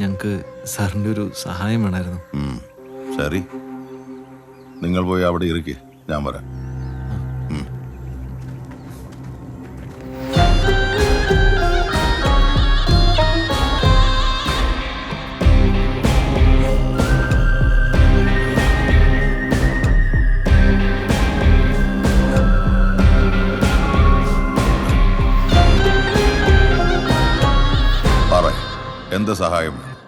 ഞങ്ങൾക്ക് സാറിന്റെ ഒരു സഹായം വേണമായിരുന്നു ശരി. നിങ്ങൾ പോയി അവിടെ ഇരിക്കുക ഞാൻ വരാം. എന്ത് സഹായം?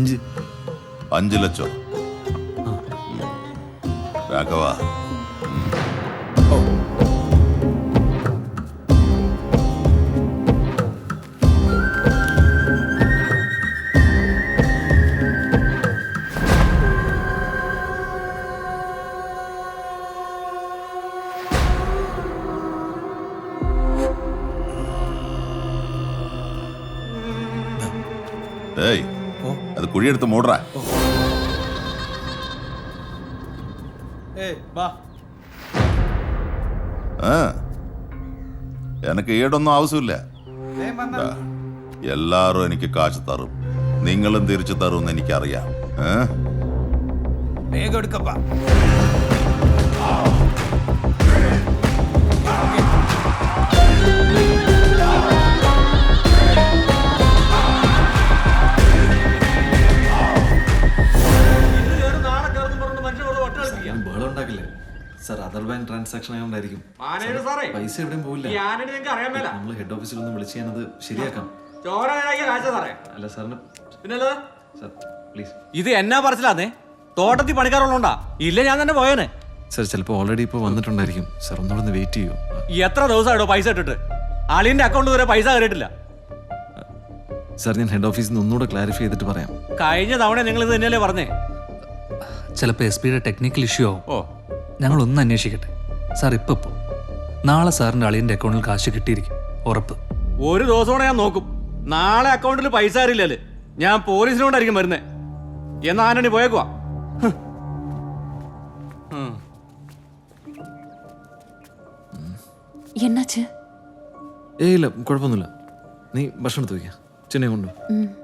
അഞ്ച്- അഞ്ച് അഞ്ചു ലക്ഷം രാഘവ ഏയ് അത് കുഴിയെടുത്ത് മൂടറ ഏയ് വാ. ആ എനക്ക് ഈടൊന്നും ആവശ്യമില്ല. എല്ലാരും എനിക്ക് കാശ് തരും. നിങ്ങളും തിരിച്ചു തരുമെന്ന് എനിക്കറിയാം? വേഗം എടുക്കപ്പാ. അതർ ബാങ്ക് ട്രാൻസാക്ഷൻ ആയതുകൊണ്ടായിരിക്കും മാനേജർ സാറേ പൈസ എവിടെയും പോവില്ല. ഈ ആനണി നിങ്ങൾക്ക് അറിയാൻ മേല. നമ്മൾ ഹെഡ് ഓഫീസിൽ ഒന്ന് വിളിച്ച് ഞാനത് ശരിയാക്കാം. ചോര നേരാക്കിയ കാഴ്ച സാറേ. അല്ല സാറിന് പിന്നല്ലേ സാർ പ്ലീസ് ഇത് എന്നാ പറച്ചില്ലാന്നേ തോട്ടത്തിൽ പണിക്കാറുള്ളോണ്ടാ ഇല്ല ഞാൻ തന്നെ പോയേനെ. സാർ ചിലപ്പോൾ ഓൾറെഡി ഇപ്പോൾ വന്നിട്ടുണ്ടായിരിക്കും. സാർ ഒന്നുകൂടെ ഒന്ന് വെയിറ്റ് ചെയ്യൂ. എത്ര ദിവസമായിട്ടോ പൈസ ഇട്ടിട്ട്? അളിയന്റെ അക്കൗണ്ട് വരെ പൈസ കയറിയിട്ടില്ല. സാർ ഞാൻ ഹെഡ് ഓഫീസിൽ നിന്ന് ഒന്നുകൂടെ ക്ലാരിഫൈ ചെയ്തിട്ട് പറയാം. കഴിഞ്ഞ തവണ നിങ്ങൾ ഇത് തന്നെയല്ലേ പറഞ്ഞേ? ചിലപ്പോൾ എസ് പിയുടെ ടെക്നിക്കൽ ഇഷ്യൂ ആവും. ഓ. ഞങ്ങൾ ഒന്ന് അന്വേഷിക്കട്ടെ. സാർ ഇപ്പൊ പോ. നാളെ സാറിന്റെ അളിയന്റെ അക്കൗണ്ടിൽ കാശ് കിട്ടിയിരിക്കും. ഉറപ്പ്. ഒരു ദിവസം ഞാൻ നോക്കും. നാളെ അക്കൗണ്ടിൽ പൈസ അറിയില്ലല്ലേ ഞാൻ പോലീസിനോണ്ടായിരിക്കും വരുന്നേ. എന്നാ ആന്റണി പോയേക്കുവാ. എന്നാച്ച് ഏയ് ഇല്ല കുഴപ്പമൊന്നുമില്ല. നീ ഭക്ഷണം എടുത്ത് വയ്ക്കാം. ചെന്നൈ കൊണ്ടുപോകും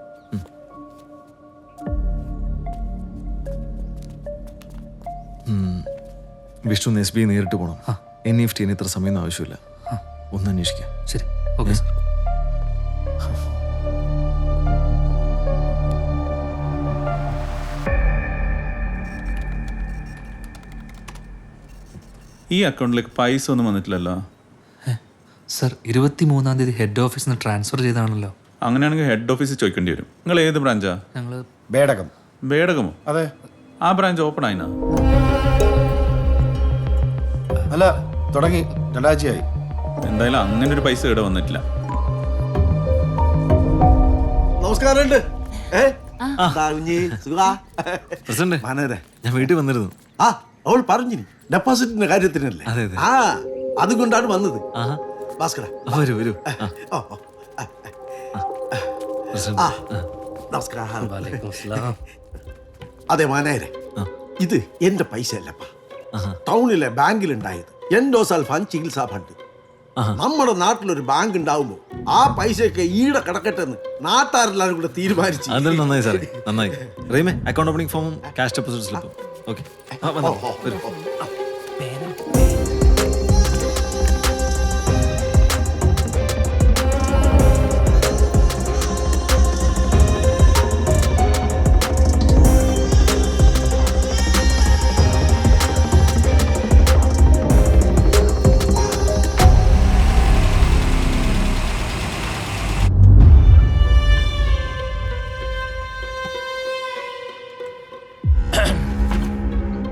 വിഷ്ണു എസ് ബി നേരിട്ട് പോകണം എൻ എഫ് ടിന് ഇത്ര സമയമൊന്നും ആവശ്യമില്ല. ഒന്ന് അന്വേഷിക്കാം. ശരി. Okay sir. ഈ അക്കൗണ്ടിലേക്ക് പൈസ ഒന്നും വന്നിട്ടില്ലല്ലോ? സർ ഇരുപത്തി മൂന്നാം തീയതി ഹെഡ് ഓഫീസിൽ നിന്ന് ട്രാൻസ്ഫർ ചെയ്താണല്ലോ അങ്ങനെയാണെങ്കിൽ ഹെഡ് ഓഫീസിൽ ചോദിക്കേണ്ടി വരും. നിങ്ങൾ ഏത് ബ്രാഞ്ചാ? ഞങ്ങൾ ബേടകം. ബേടകമോ? അതെ. ആ ബ്രാഞ്ച് ഓപ്പൺ ആയിനാ? അല്ല തുടങ്ങി. രണ്ടാഴ്ചയായി. എന്തായാലും അങ്ങനെ ഒരു പൈസ ഇവിടെ വന്നിട്ടില്ല. നമസ്കാരമുണ്ട്? പ്രസിഡന്റ് ഞാൻ വീട്ടിൽ വന്നിരുന്നു. ആ അവൾ പറഞ്ഞു ഡെപ്പോസിറ്റിന്റെ കാര്യത്തിനല്ലേ. ആ അതുകൊണ്ടാണ് വന്നത്. ഭാസ്കര. വരൂ വരൂ. നമസ്കാരം. അതെ മാനേരെ ഇത് എന്റെ പൈസ അല്ലപ്പാ ടൗണിലെ ബാങ്കിലുണ്ടായത്. എൻഡോസൽഫാൻ ചികിത്സാ ഫണ്ട്. നമ്മുടെ നാട്ടിലൊരു ബാങ്ക് ഉണ്ടാവുമ്പോ ആ പൈസയൊക്കെ ഈടെ കിടക്കട്ടെ എന്ന് നാട്ടാരെല്ലാരും കൂടെ തീരുമാനിച്ചു. അതെല്ലാം നന്നായി സാറേ നന്നായി. റീമേ അക്കൗണ്ട് ഓപ്പണിംഗ് ഫോമും ക്യാഷ് ഡെപ്പോസിറ്റ് സ്ലിപ്പും ഓക്കെ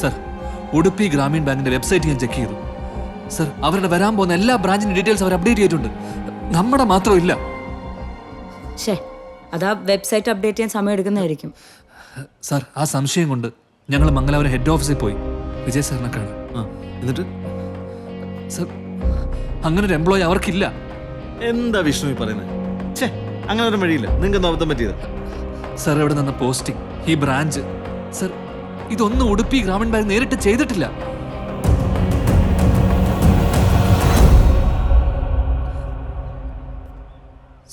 സർ ഉടുപ്പി ഗ്രാമീൺ ബാങ്കിന്റെ വെബ്സൈറ്റ് ഞാൻ ചെക്ക് ചെയ്തു. സർ അവരുടെ വരാൻ പോകുന്ന എല്ലാ ബ്രാഞ്ചിന്റെ ഡീറ്റെയിൽസ് അവർ അപ്ഡേറ്റ് ചെയ്തിട്ടുണ്ട്. നമ്മുടെ മാത്രമില്ല ഷേ അതാ വെബ്സൈറ്റ് അപ്ഡേറ്റ് ചെയ്യാൻ സമയം എടുക്കുന്നതായിരിക്കും. സർ ആ സംശയം കൊണ്ട് ഞങ്ങൾ മംഗലാപുരം ഹെഡ് ഓഫീസിൽ പോയി. വിജയ് സാറിനെ കാണാൻ ആ എന്നിട്ട്? സർ അങ്ങനെ ഒരു എംപ്ലോയി അവർക്കില്ല. എന്താ വിഷ്ണു പറയുന്നത് ഛേ അങ്ങനെ ഒരു വഴിയില്ല. നിങ്ങൾക്ക് അബദ്ധം പറ്റിയത്? സർ ഇവിടെ നിന്ന് പോസ്റ്റിംഗ് ഈ ബ്രാഞ്ച്. സർ ഇതൊന്നും ഉടുപ്പി ഗ്രാമീൺ ബാങ്ക് നേരിട്ട് ചെയ്തിട്ടില്ല.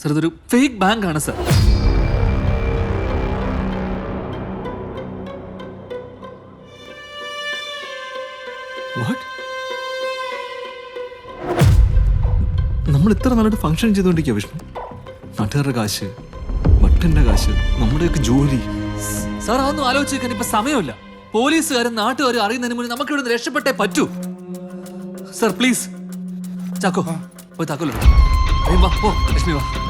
സർ ഇതൊരു ഫേക്ക് ബാങ്ക് ആണ് സർ നമ്മൾ ഇത്ര നല്ലൊരു ഫംഗ്ഷൻ ചെയ്തുകൊണ്ടിരിക്കുക വിഷ്ണു. നാട്ടുകാരുടെ കാശ് ഭട്ടന്റെ കാശ് നമ്മുടെയൊക്കെ ജോലി. സാർ അതൊന്നും ആലോചിച്ചേക്കാൻ ഇപ്പൊ സമയമില്ല. പോലീസുകാരും നാട്ടുകാരും അറിയുന്നതിന് മുന്നേ നമുക്ക് ഇവിടുന്ന് രക്ഷപ്പെട്ടേ പറ്റൂ. Sir please. ചാക്കോ പോയി താക്കോലോ വാ പോ ലക്ഷ്മി വാ.